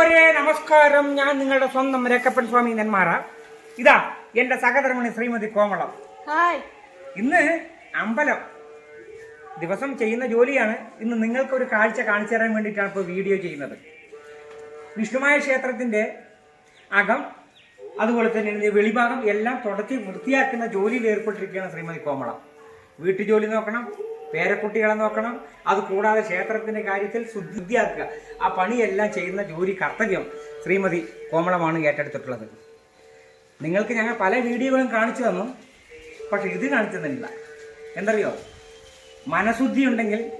ഒരേ നമസ്കാരം. ഞാൻ നിങ്ങളുടെ സ്വന്തം രക്കപ്പൻ സ്വാമി നെന്മാറ. ഇതാ എന്റെ സഹധർമ്മിണി ശ്രീമതി കോമളം. ഹായ്. ഇന്ന് അമ്പലം ദിവസം ചെയ്യുന്ന ജോലിയാണ്. ഇന്ന് നിങ്ങൾക്ക് ഒരു കാഴ്ച കാണിച്ചു തരാൻ വേണ്ടിയിട്ടാണ് ഇപ്പോൾ വീഡിയോ ചെയ്യുന്നത്. വിഷ്ണുമായ ക്ഷേത്രത്തിന്റെ അകം അതുപോലെ തന്നെ വെളിഭാഗം എല്ലാം തുടച്ച് വൃത്തിയാക്കുന്ന ജോലിയിൽ ഏർപ്പെട്ടിരിക്കുകയാണ് ശ്രീമതി കോമളം. വീട്ടുജോലി നോക്കണം പേരക്കുട്ടികളെ നോക്കണം. അത് കൂടാതെ ക്ഷേത്രത്തിന്റെ കാര്യത്തിൽ ശുദ്ധിയാക്കുക. ആ പണിയെല്ലാം ചെയ്യുന്ന ജോലി കർത്തവ്യം. ശ്രീമതി കോമളമാണ് ഏറ്റെടുത്തിട്ടുള്ളത്. നിങ്ങൾക്ക് ഞങ്ങൾ പല വീഡിയോകളും കാണിച്ചു തന്നു. പക്ഷെ ഇത് കാണിച്ചു തന്നില്ല എന്തറിയോ? മനഃശുദ്ധി ഉണ്ടെങ്കിൽ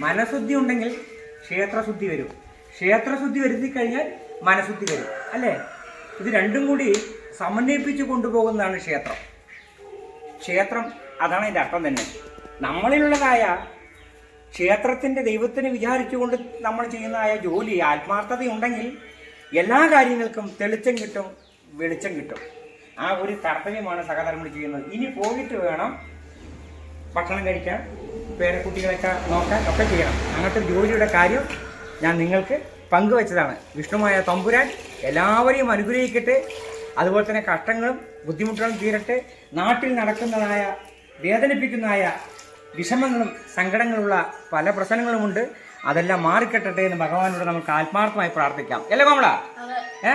മനഃശുദ്ധി ഉണ്ടെങ്കിൽ ക്ഷേത്രശുദ്ധി വരും. ക്ഷേത്രശുദ്ധി വരുത്തി കഴിഞ്ഞാൽ മനഃശുദ്ധി വരും. അല്ലേ? ഇത് രണ്ടും കൂടി സമന്വയിപ്പിച്ച് കൊണ്ടുപോകുന്നതാണ് ക്ഷേത്രം. ക്ഷേത്രം അതാണ് ഇതിന്റെ അർത്ഥം തന്നെ. നമ്മളിലുള്ളതായ ക്ഷേത്രത്തിന്റെ ദൈവത്തിന് വിചാരിച്ചുകൊണ്ട് നമ്മൾ ചെയ്യുന്നതായ ജോലി ആത്മാർത്ഥതയുണ്ടെങ്കിൽ എല്ലാ കാര്യങ്ങൾക്കും തെളിച്ചം കിട്ടും വെളിച്ചം കിട്ടും. ആ ഒരു കർത്തവ്യമാണ് സഹധർമ്മിണി ചെയ്യുന്നത്. ഇനി പോയിട്ട് വേണം ഭക്ഷണം കഴിക്കാൻ പേരക്കുട്ടികളെയൊക്കെ നോക്കാൻ ഒക്കെ ചെയ്യണം. അങ്ങനത്തെ ജോലിയുടെ കാര്യം ഞാൻ നിങ്ങൾക്ക് പങ്കുവച്ചതാണ്. വിഷ്ണുമായ തമ്പുരാൻ എല്ലാവരെയും അനുഗ്രഹിക്കട്ടെ. അതുപോലെ തന്നെ കഷ്ടങ്ങളും ബുദ്ധിമുട്ടുകളും തീരട്ടെ. നാട്ടിൽ നടക്കുന്നതായ വേദനിപ്പിക്കുന്നതായ വിഷമങ്ങളും സങ്കടങ്ങളുള്ള പല പ്രശ്നങ്ങളുമുണ്ട്. അതെല്ലാം മാറിക്കെട്ടട്ടെ എന്ന് ഭഗവാനോട് നമുക്ക് ആത്മാർത്ഥമായി പ്രാർത്ഥിക്കാം. അല്ലേ കോമള? ഏ?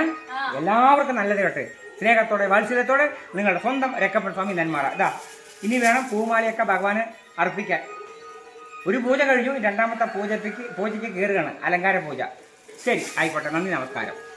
എല്ലാവർക്കും നല്ലത് കേട്ടെ. സ്നേഹത്തോടെ വാത്സല്യത്തോടെ നിങ്ങളുടെ സ്വന്തം രക്കപ്പൻ സ്വാമി നന്മാറ ഇതാ ഇനി വേണം പൂമാലയൊക്കെ ഭഗവാന് അർപ്പിക്കാൻ. ഒരു പൂജ കഴിഞ്ഞു രണ്ടാമത്തെ പൂജയ്ക്ക് പൂജയ്ക്ക് കയറുകയാണ്. അലങ്കാര പൂജ ശരി ആയിക്കോട്ടെ. നന്ദി നമസ്കാരം.